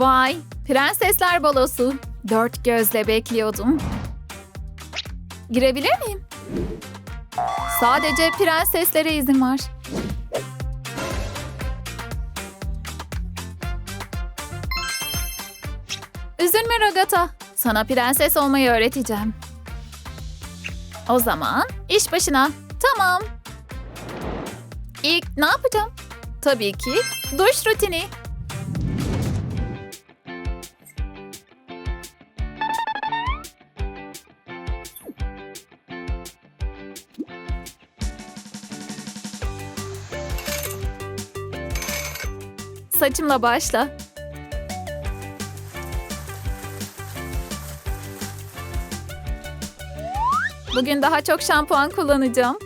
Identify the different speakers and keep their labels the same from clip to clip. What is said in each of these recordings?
Speaker 1: Vay, prensesler balosu. Dört gözle bekliyordum. Girebilir miyim? Sadece prenseslere izin var. Üzülme Ragata. Sana prenses olmayı öğreteceğim. O zaman iş başına. Tamam. İlk ne yapacağım? Tabii ki duş rutini. Saçımla başla. Bugün daha çok şampuan kullanacağım.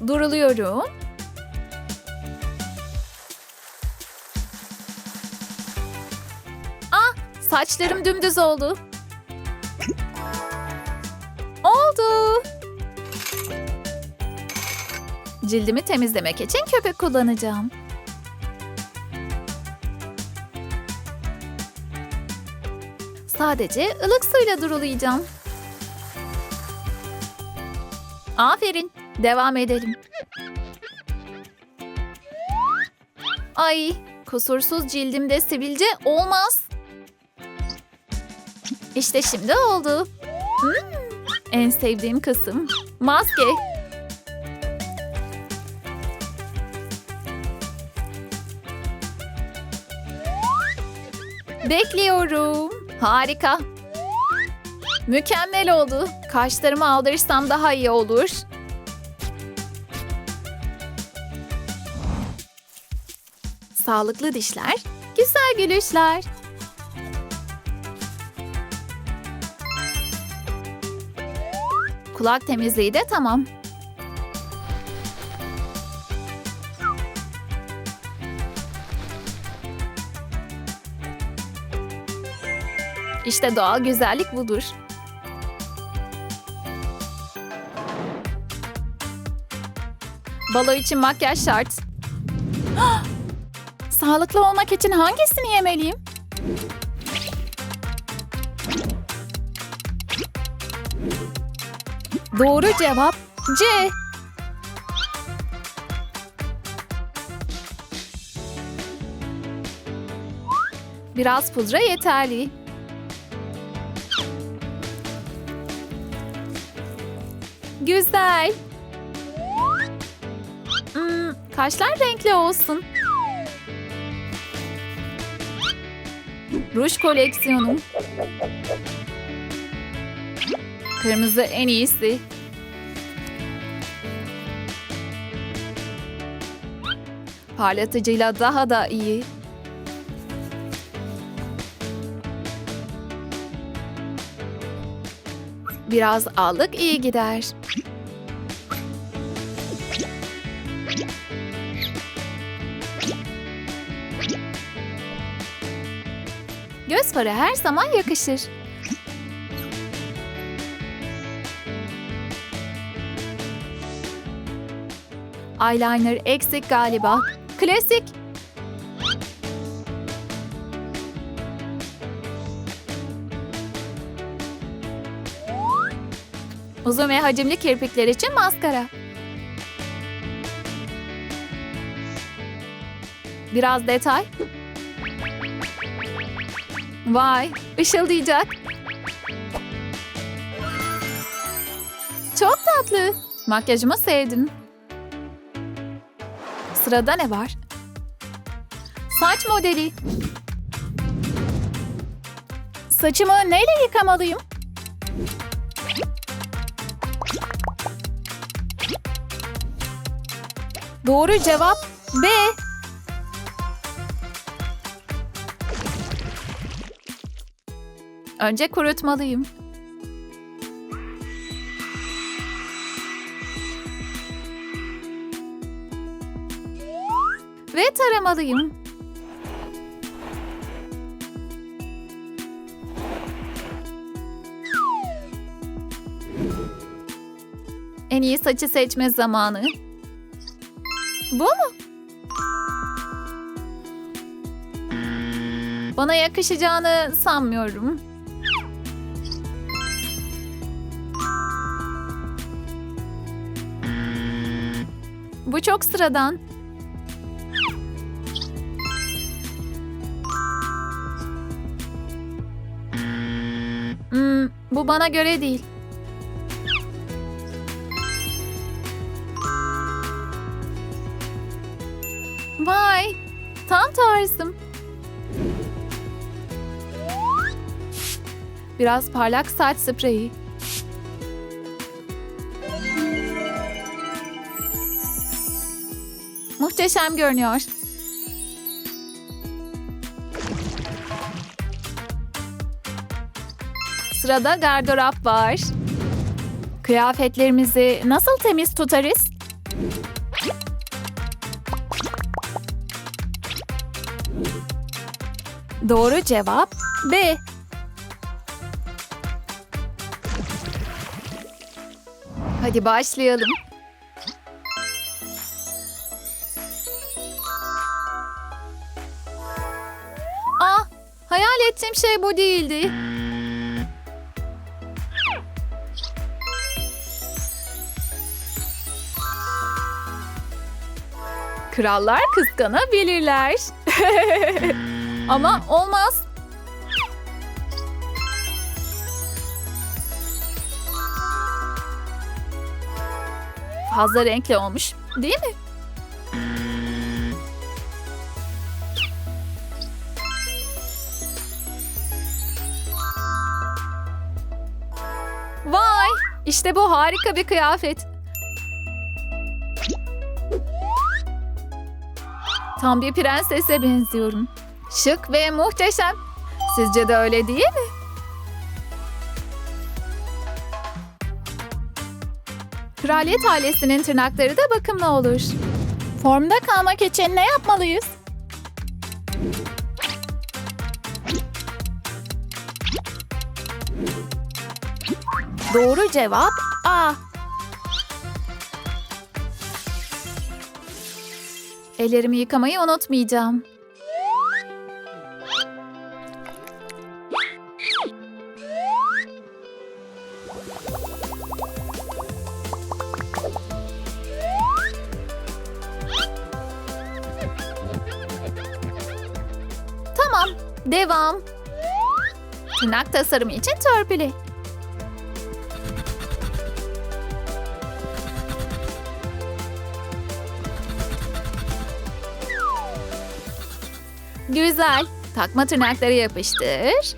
Speaker 1: Duruluyorum. Ah, saçlarım dümdüz oldu. Cildimi temizlemek için köpük kullanacağım. Sadece ılık suyla durulayacağım. Aferin. Devam edelim. Ay, kusursuz cildimde sivilce olmaz. İşte şimdi oldu. Hmm, en sevdiğim kısım. Maske. Bekliyorum. Harika. Mükemmel oldu. Kaşlarımı aldırırsam daha iyi olur. Sağlıklı dişler, güzel gülüşler. Kulak temizliği de tamam. İşte doğal güzellik budur. Balo için makyaj şart. Sağlıklı olmak için hangisini yemeliyim? Doğru cevap C. Biraz pudra yeterli. Güzel. Hmm, kaşlar renkli olsun. Ruj koleksiyonum. Kırmızı en iyisi. Parlatıcıyla daha da iyi. Biraz allık iyi gider. Göz farı her zaman yakışır. Eyeliner eksik galiba. Klasik. Uzun ve hacimli kirpikler için maskara. Biraz detay. Vay, ışıldayacak. Çok tatlı. Makyajımı sevdim. Sırada ne var? Saç modeli. Saçımı neyle yıkamalıyım? Doğru cevap B. Önce kurutmalıyım. Ve taramalıyım. En iyi saçı seçme zamanı. Bu mu? Bana yakışacağını sanmıyorum. Bu çok sıradan. Hmm, bu bana göre değil. Vay, tam tarzım. Biraz parlak saç spreyi. Muhteşem görünüyor. Sırada gardırop var. Kıyafetlerimizi nasıl temiz tutarız? Doğru cevap B. Hadi başlayalım. Hayal ettiğim şey bu değildi. Krallar kıskanabilirler. Ama olmaz. Fazla renkli olmuş, değil mi? İşte bu harika bir kıyafet. Tam bir prensese benziyorum. Şık ve muhteşem. Sizce de öyle değil mi? Kraliyet ailesinin tırnakları da bakımlı olur. Formda kalmak için ne yapmalıyız? Doğru cevap A. Ellerimi yıkamayı unutmayacağım. Tamam, devam. Tırnak tasarımı için törpülü. Güzel. Takma tırnakları yapıştır.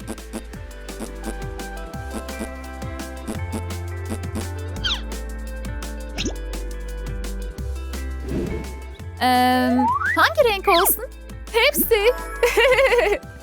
Speaker 1: Ee, hangi renk olsun? Hepsi.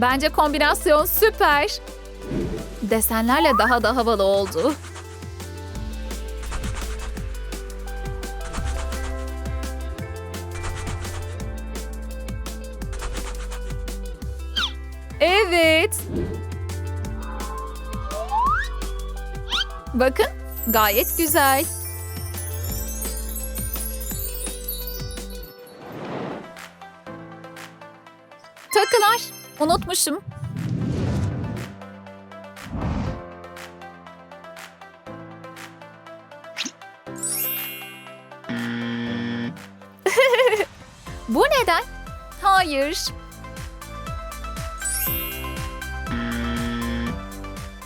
Speaker 1: Bence kombinasyon süper. Desenlerle daha da havalı oldu. Evet. Bakın, gayet güzel. Takılar. Unutmuşum. Bu neden? Hayır.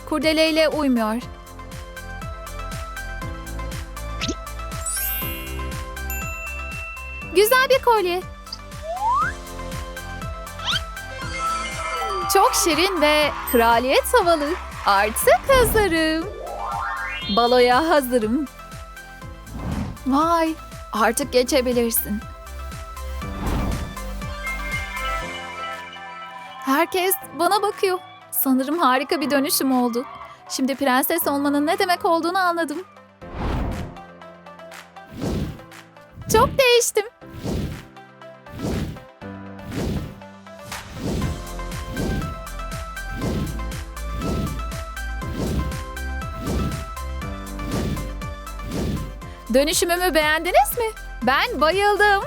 Speaker 1: Kurdeleyle uymuyor. Güzel bir kolye. Çok şirin ve kraliyet havalı. Artık hazırım. Baloya hazırım. Vay, artık geçebilirsin. Herkes bana bakıyor. Sanırım harika bir dönüşüm oldu. Şimdi prenses olmanın ne demek olduğunu anladım. Çok değiştim. Dönüşümümü beğendiniz mi? Ben bayıldım.